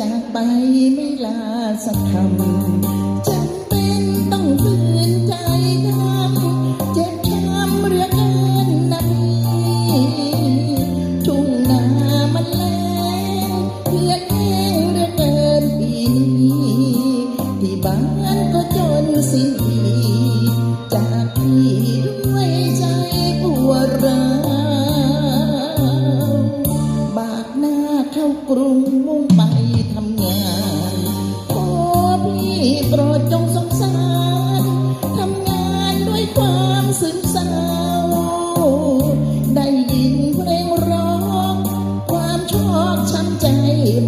จากไปไม่ลาสักคำจำเป็นต้องฝืนใจดำเจ็บช้ำเรือเกันนาทีทุ่งนามันแรงเพื่อนแห้งเรือเกินปีนี้ที่บ้านก็จนสิ้นดีจากพี่ด้วยใจปวดร้าวบากหน้าเข้ากรุงมุ่ง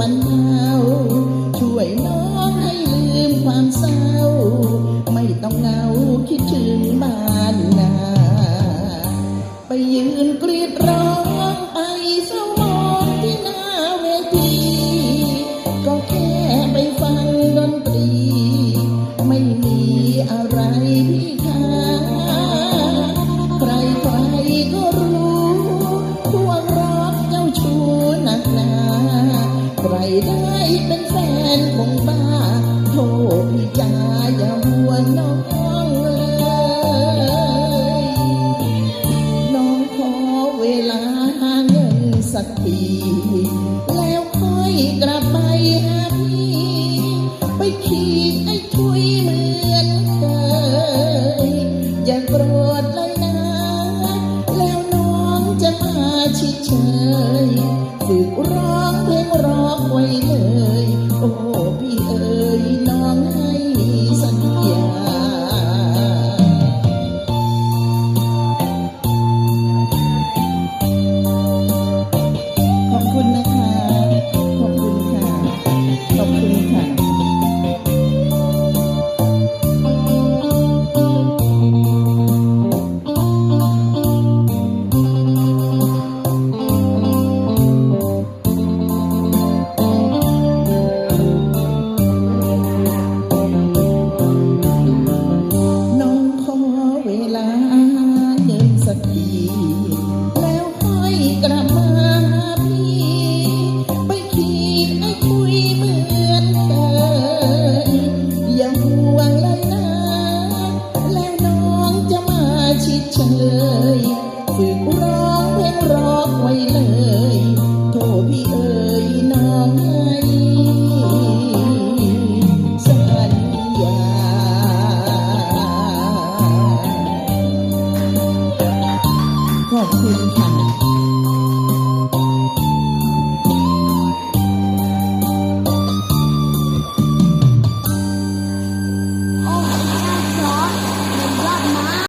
มันเมาช่วยน้องให้ลืมความเศร้า ไม่ต้องเหงาคิดถึงบ้านนา ไปยืนกรีดร้องไป แล้วคอยกลับไปหาพี่ ไปขีดไอ้ถุยเหมือนเคยอย่าโกรธเลยนะ แล้วน้องจะมาชิเชยสึกร้องเพลงร้องไว้เลย โอ้พี่เอ๋ยน้อง ร้องเพลงรอไว้